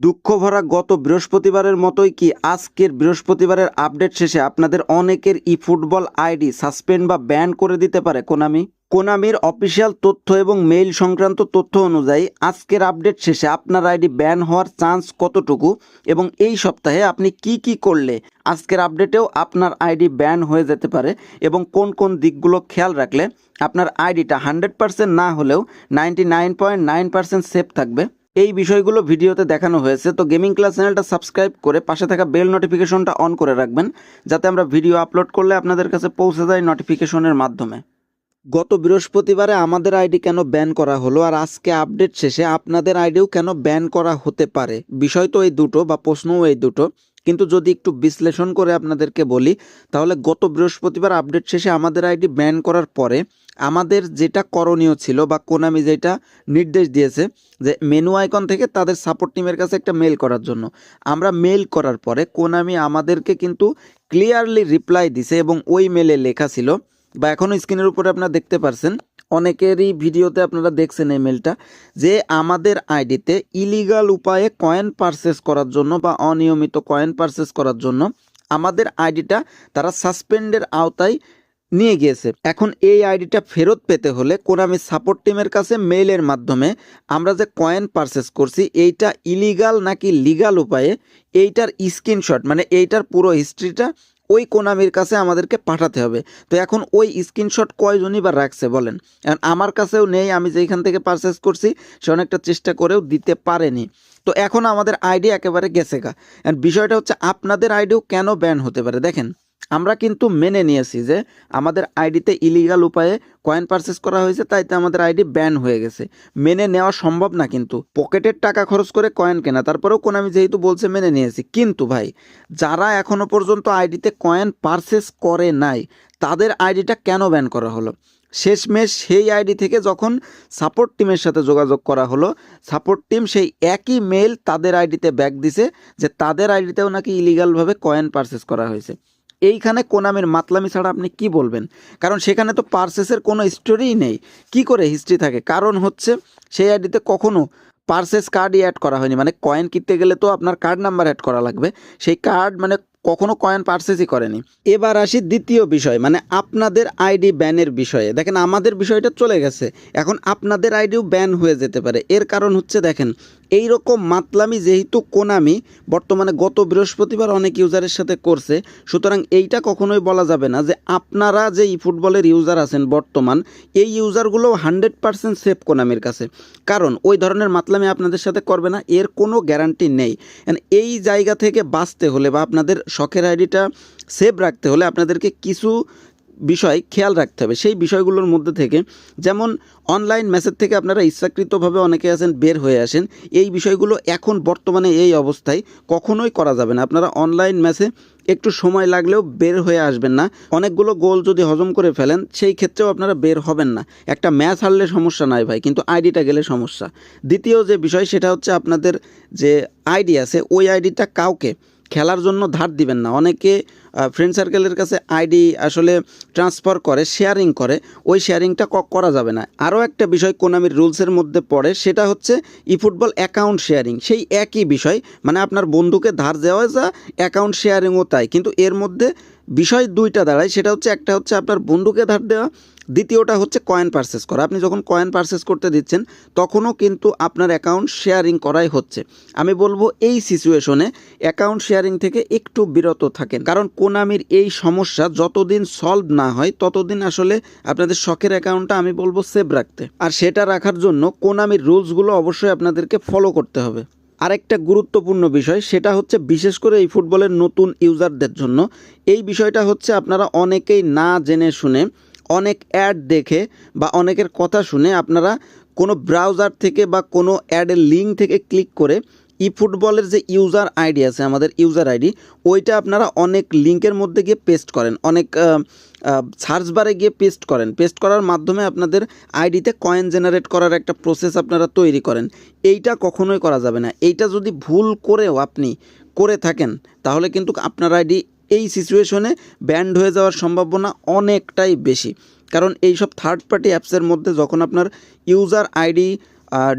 দুঃখ ভরা গত বৃহস্পতিবারের মতোই কি আজকের বৃহস্পতিবারের আপডেট শেষে আপনাদের অনেকের ই ফুটবল আইডি সাসপেন্ড বা ব্যান করে দিতে পারে কোনামি? কোনামির অফিসিয়াল তথ্য এবং মেইল সংক্রান্ত তথ্য অনুযায়ী আজকের আপডেট শেষে আপনার আইডি ব্যান হওয়ার চান্স কতটুকু এবং এই সপ্তাহে আপনি কি কি করলে আজকের আপডেটেও আপনার আইডি ব্যান হয়ে যেতে পারে এবং কোন কোন দিকগুলো খেয়াল রাখলে আপনার আইডিটা হান্ড্রেড না হলেও ninety nine point nine safe থাকবে? এই বিষয়গুলো ভিডিওতে দেখানো হয়েছে, তো গেমিং ক্লাস চ্যানেলটা সাবস্ক্রাইব করে পাশে থাকা বেল নোটিফিকেশনটা অন করে রাখবেন, যাতে আমরা ভিডিও আপলোড করলে আপনাদের কাছে পৌঁছে যায় নোটিফিকেশনের মাধ্যমে। গত বৃহস্পতিবারে আমাদের আইডি কেন ব্যান করা হলো, আর আজকে আপডেট শেষে আপনাদের আইডিও কেন ব্যান করা হতে পারে? বিষয় তো এই দুটো, বা প্রশ্নও এই দুটো, কিন্তু যদি একটু বিশ্লেষণ করে আপনাদেরকে বলি, তাহলে গত বৃহস্পতিবার আপডেট শেষে আমাদের আইডি ব্যান করার পরে আমাদের যেটা করণীয় ছিল বা কোনামি যেটা নির্দেশ দিয়েছে যে মেনু আইকন থেকে তাদের সাপোর্ট টিমের কাছে একটা মেল করার জন্য। আমরা মেল করার পরে কোনামি আমাদেরকে কিন্তু ক্লিয়ারলি রিপ্লাই দিছে এবং ওই মেলে লেখা ছিল বা এখনও স্ক্রিনের উপরে আপনারা দেখতে পারছেন, অনেকেরই ভিডিওতে আপনারা দেখছেন এই মেলটা যে আমাদের আইডিতে ইলিগাল উপায়ে কয়েন পারচেস করার জন্য বা অনিয়মিত কয়েন পারচেস করার জন্য আমাদের আইডিটা তারা সাসপেন্ডের আওতায় নিয়ে গিয়েছে। এখন এই আইডিটা ফেরত পেতে হলে কোনামি সাপোর্ট টিমের কাছে মেইলের মাধ্যমে আমরা যে কয়েন পারচেস করছি, এইটা ইলিগাল নাকি লিগাল উপায়ে এইটার স্ক্রিনশট মানে এইটার পুরো হিস্ট্রিটা ওই কোনামির কাছে আমাদেরকে পাঠাতে হবে। তো এখন ওই স্ক্রিনশট কয়জনই বা রাখছে বলেন? এখন আমার কাছেও নেই, আমি যেখান থেকে পারচেস করছি, সে অনেকটা চেষ্টা করেও দিতে পারেনি। তো এখন আমাদের আইডি একেবারে গেছে গা। বিষয়টা হচ্ছে, আপনাদের আইডিও কেন ব্যান হতে পারে? দেখেন আমরা কিন্তু মেনে নিয়েছি যে আমাদের আইডিতে ইলিগাল উপায়ে কয়েন পারচেস করা হয়েছে, তাইতে আমাদের আইডি ব্যান হয়ে গেছে। মেনে নেওয়া সম্ভব না কিন্তু। পকেটের টাকা খরচ করে কয়েন কেনা, তারপরেও কোন আমি যেহেতু বলছে মেনে নিয়েছি। কিন্তু ভাই, যারা এখনও পর্যন্ত আইডিতে কয়েন পারচেস করে নাই, তাদের আইডিটা কেন ব্যান করা হলো? শেষমেশ সেই আইডি থেকে যখন সাপোর্ট টিমের সাথে যোগাযোগ করা হলো সাপোর্ট টিম সেই একই মেল তাদের আইডিতে ব্যাক দিছে যে তাদের আইডিতেও নাকি ইলিগালভাবে কয়েন পারচেস করা হয়েছে। এইখানে কোনামের মাতলামি ছাড়া আপনি কি বলবেন? কারণ সেখানে তো পার্সেসের কোনো স্টোরিই নেই। কি করে হিস্ট্রি থাকে? কারণ হচ্ছে সেই আইডিতে কখনো পার্সেস কার্ডই অ্যাড করা হয়নি। মানে কয়েন কিনতে গেলে তো আপনার কার্ড নাম্বার অ্যাড করা লাগবে। সেই কার্ড মানে কখনো কয়েন পার্সেসই করেনি। এবার আসি দ্বিতীয় বিষয় মানে আপনাদের আইডি ব্যানের বিষয়ে। দেখেন, আমাদের বিষয়টা চলে গেছে। এখন আপনাদের আইডিও ব্যান হয়ে যেতে পারে। এর কারণ হচ্ছে, দেখেন এই রকম মাতলামি যেহেতু কোনামি, বর্তমানে গত বৃহস্পতিবার অনেক ইউজারের সাথে করছে। সুতরাং এইটা কখনোই বলা যাবে না যে আপনারা যে ই ফুটবলের ইউজার আছেন বর্তমান, এই ইউজারগুলো হান্ড্রেড পার্সেন্ট সেফ কোনামির কাছে। কারণ ওই ধরনের মাতলামি আপনাদের সাথে করবে না, এর কোনো গ্যারান্টি নেই। এই জায়গা থেকে বাঁচতে হলে বা আপনাদের শখের আইডিটা সেভ রাখতে হলে আপনাদেরকে কিছু বিষয় খেয়াল রাখতে হবে। সেই বিষয়গুলোর মধ্যে থেকে যেমন অনলাইন মেসেজ থেকে আপনারা ইচ্ছাকৃতভাবে অনেকে আছেন, বের হয়ে আসেন। এই বিষয়গুলো এখন বর্তমানে এই অবস্থায় কখনোই করা যাবে না। আপনারা অনলাইন ম্যাচে একটু সময় লাগলেও বের হয়ে আসবেন না। অনেকগুলো গোল যদি হজম করে ফেলেন, সেই ক্ষেত্রেও আপনারা বের হবেন না। একটা ম্যাচ হারলে সমস্যা নাই ভাই, কিন্তু আইডিটা গেলে সমস্যা। দ্বিতীয় যে বিষয়, সেটা হচ্ছে আপনাদের যে আইডি আছে, ওই আইডিটা কাউকে খেলার জন্য ধার দিবেন না। অনেকে ফ্রেন্ড সার্কেলের কাছে আইডি আসলে ট্রান্সফার করে শেয়ারিং করে, ওই শেয়ারিংটা করা যাবে না। আরও একটা বিষয় কোনামির রুলসের মধ্যে পড়ে, সেটা হচ্ছে ই ফুটবল অ্যাকাউন্ট শেয়ারিং সেই একই বিষয় মানে আপনার বন্ধুকে ধার দেওয়া যা অ্যাকাউন্ট শেয়ারিংও তাই। কিন্তু এর মধ্যে বিষয় দুইটা দাঁড়ায়, সেটা হচ্ছে একটা হচ্ছে আপনার বন্ধুকে ধার দেওয়া দ্বিতীয়টা হচ্ছে কয়েন পারচেস করা। আপনি যখন কয়েন পারচেস করতে দিচ্ছেন, তখনও কিন্তু আপনার অ্যাকাউন্ট শেয়ারিং করাই হচ্ছে। আমি বলব এই সিচুয়েশনে অ্যাকাউন্ট শেয়ারিং থেকে একটু বিরত থাকেন। কারণ কোনামির এই সমস্যা যতদিন সলভ না হয়, ততদিন আসলে আপনাদের শখের অ্যাকাউন্টটা আমি বলব সেভ রাখতে। আর সেটা রাখার জন্য কোনামির রুলসগুলো অবশ্যই আপনাদেরকে ফলো করতে হবে। আরেকটা গুরুত্বপূর্ণ বিষয়, সেটা হচ্ছে বিশেষ করে এই ফুটবলের নতুন ইউজারদের জন্য। এই বিষয়টা হচ্ছে আপনারা অনেকেই না জেনে শুনে অনেক অ্যাড দেখে বা অনেকের কথা শুনে আপনারা কোনো ব্রাউজার থেকে বা কোনো অ্যাডের লিঙ্ক থেকে ক্লিক করে ই ফুটবলের যে ইউজার আইডি আছে, আমাদের ইউজার আইডি, ওইটা আপনারা অনেক লিঙ্কের মধ্যে গিয়ে পেস্ট করেন। অনেক সার্চ বারে গিয়ে পেস্ট করেন। পেস্ট করার মাধ্যমে আপনাদের আইডিতে কয়েন জেনারেট করার একটা প্রসেস আপনারা তৈরি করেন। এইটা কখনোই করা যাবে না। এইটা যদি ভুল করেও আপনি করে থাকেন, তাহলে কিন্তু আপনার আইডি এই সিচুয়েশনে ব্যান্ড হয়ে যাওয়ার সম্ভাবনা অনেকটাই বেশি। কারণ এই সব থার্ড পার্টি অ্যাপসের মধ্যে যখন আপনার ইউজার আইডি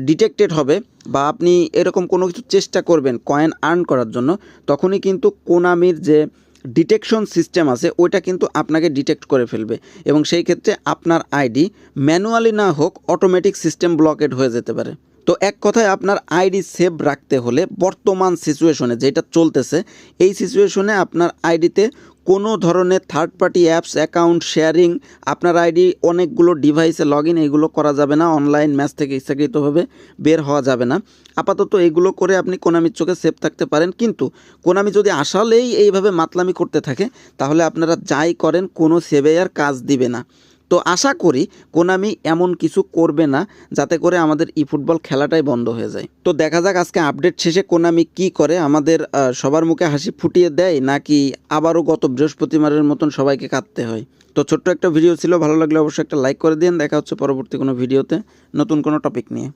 ডিটেক্টেড হবে বা আপনি এরকম কোনো কিছু চেষ্টা করবেন কয়েন আর্ন করার জন্য, তখনই কিন্তু কোনামির যে ডিটেকশন সিস্টেম আছে, ওইটা কিন্তু আপনাকে ডিটেক্ট করে ফেলবে। এবং সেই ক্ষেত্রে আপনার আইডি ম্যানুয়ালি না হোক অটোমেটিক সিস্টেম ব্লকেড হয়ে যেতে পারে। তো এক কথায় আপনার আইডি সেভ রাখতে হলে বর্তমান সিচুয়েশনে যেটা চলতেছে, এই সিচুয়েশনে আপনার আইডিতে কোনো ধরনের third party apps account sharing আপনার আইডি অনেকগুলো ডিভাইসে লগ ইন এগুলো করা যাবে না অনলাইন ম্যাচ থেকে ইচ্ছাকৃতভাবে বের হওয়া যাবে না। আপাতত এগুলো করে আপনি কোনামির চোখে সেভ থাকতে পারেন, কিন্তু কোনামি যদি আসলেই এইভাবে মাতলামি করতে থাকে, তাহলে আপনারা যাই করেন, কোনো সেভে আর কাজ দিবে না। তো আশা করি কোনামি এমন কিছু করবে না, যাতে করে আমাদের ই ফুটবল খেলাটাই বন্ধ হয়ে যায়। তো দেখা যাক আজকে আপডেট শেষে কোনামি কি করে, আমাদের সবার মুখে হাসি ফুটিয়ে দেয়, নাকি আবারও গত বৃহস্পতিবারের মতন সবাইকে কাঁদতে হয়। তো ছোট্ট একটা ভিডিও ছিল, ভালো লাগলে অবশ্যই একটা লাইক করে দিন দেখা হচ্ছে পরবর্তী কোনো ভিডিওতে নতুন কোনো টপিক নিয়ে।